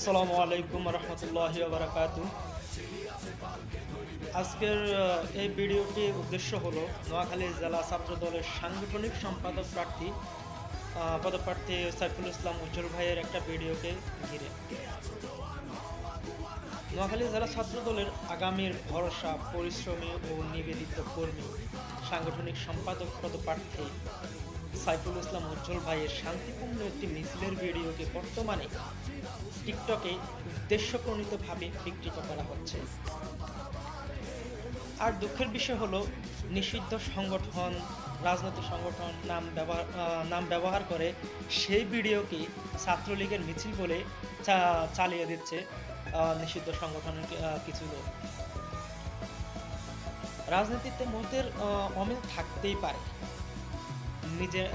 আসসালামু আলাইকুম রহমতুল্লাহ বারাকাত আজকের এই ভিডিওটির উদ্দেশ্য হলো নোয়াখালী জেলা ছাত্র দলের সাংগঠনিক সম্পাদক প্রার্থী পদপ্রার্থী সাইফুল ইসলাম উজ্জ্বল ভাইয়ের একটা ভিডিওকে ঘিরে। নোয়াখালী জেলা ছাত্র দলের আগামীর ভরসা, পরিশ্রমী ও নিবেদিত কর্মী, সাংগঠনিক সম্পাদক, পদপ্রার্থী সাইফুল ইসলাম উজ্জ্বল ভাইয়ের শান্তিপূর্ণ একটি মিছিলের ভিডিওকে বর্তমানে টিকটকে উদ্দেশ্যপ্রণীতভাবে বিকৃত করা হচ্ছে। আর দুঃখের বিষয় হলো, নিষিদ্ধ সংগঠন, রাজনৈতিক সংগঠন নাম ব্যবহার নাম ব্যবহার করে সেই ভিডিওকে ছাত্রলীগের মিছিল বলে চালিয়ে দিচ্ছে নিষিদ্ধ সংগঠনের কিছু লোক। রাজনীতিতে মতের অমিল থাকতেই পারে। নিজের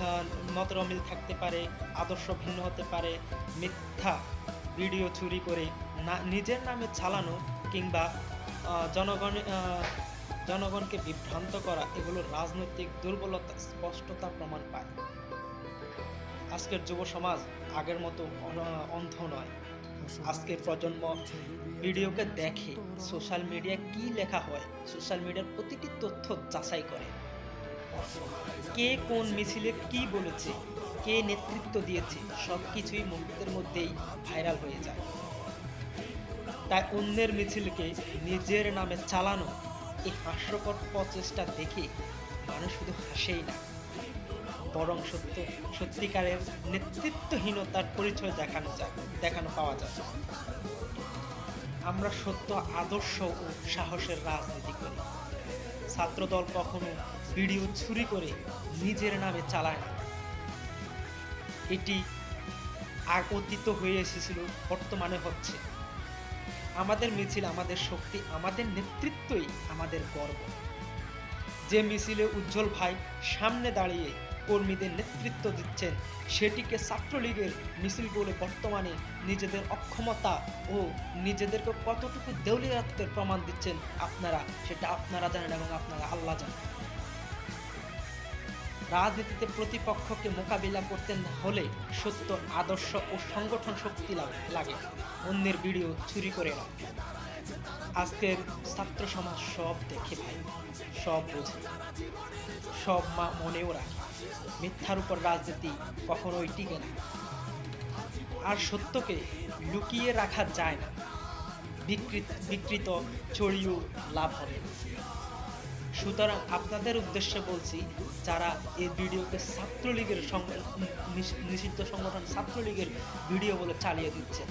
মতের অমিল থাকতে পারে আদর্শ ভিন্ন হতে পারে মিথ্যা ভিডিও চুরি করে না নিজের নামে চালানো কিংবা আহ, জনগণ জনগণকে বিভ্রান্ত করা এগুলো রাজনৈতিক দুর্বলতা স্পষ্টতা প্রমাণ পায়। আজকের যুব সমাজ আগের মতো অন- অন্ধ নয়। আজকের প্রজন্ম ভিডিওকে দেখে সোশ্যাল মিডিয়ায় কি লেখা হয় সোশ্যাল মিডিয়ার প্রতিটি তথ্য যাচাই করে। কে কোন মিছিলে কি বলেছে, কে নেতৃত্ব দিয়েছে সব কিছুই মুহূর্তের মধ্যেই ভাইরাল হয়ে যায়। তাই অন্যের মিছিলকে নিজের নামে চালানো, এই হাস্যকর প্রচেষ্টা দেখে মানুষ শুধু হাসেই না, বরং সত্য, সত্যিকারের নেতৃত্বহীনতার পরিচয় দেখানো যায়, দেখানো পাওয়া যায়। আমরা সত্য, আদর্শ ও সাহসের রাজনীতি করি। ছাত্রদল কখনো ভিডিও চুরি করে নিজের নামে চালায় না। এটি অতীত হয়ে এসেছিল, বর্তমানে হচ্ছে। আমাদের মিছিল, আমাদের শক্তি, আমাদের নেতৃত্বই আমাদের গর্ব। যে মিছিলে উজ্জ্বল ভাই সামনে দাঁড়িয়ে কর্মীদের নেতৃত্ব দিচ্ছেন, সেটিকে ছাত্রলীগের মিছিল বলে বর্তমানে নিজেদের অক্ষমতা ও নিজেদেরকে কতটুকু দেউলিয়াত্বের প্রমাণ দিচ্ছেন আপনারা, সেটা আপনারা জানেন এবং আপনারা আল্লাহ জানেন। রাজনীতিতে প্রতিপক্ষকে মোকাবিলা করতে হলে সত্য, আদর্শ ও সংগঠন শক্তি লাগে অন্যের ভিডিও চুরি করে না আজকের ছাত্র সমাজ সব দেখে ভাই, সব বোঝে। সব মা মনেও রাখে। মিথ্যার উপর রাজনীতি কখনোই টিকে না। আর সত্যকে লুকিয়ে রাখা যায় না। বিকৃত বিকৃত ছড়িয়েও লাভ হবে সুতরাং আপনাদের উদ্দেশ্যে বলছি, যারা এই ভিডিওকে ছাত্রলীগের নিষিদ্ধ সংগঠন ছাত্রলীগের ভিডিও বলে চালিয়ে দিচ্ছে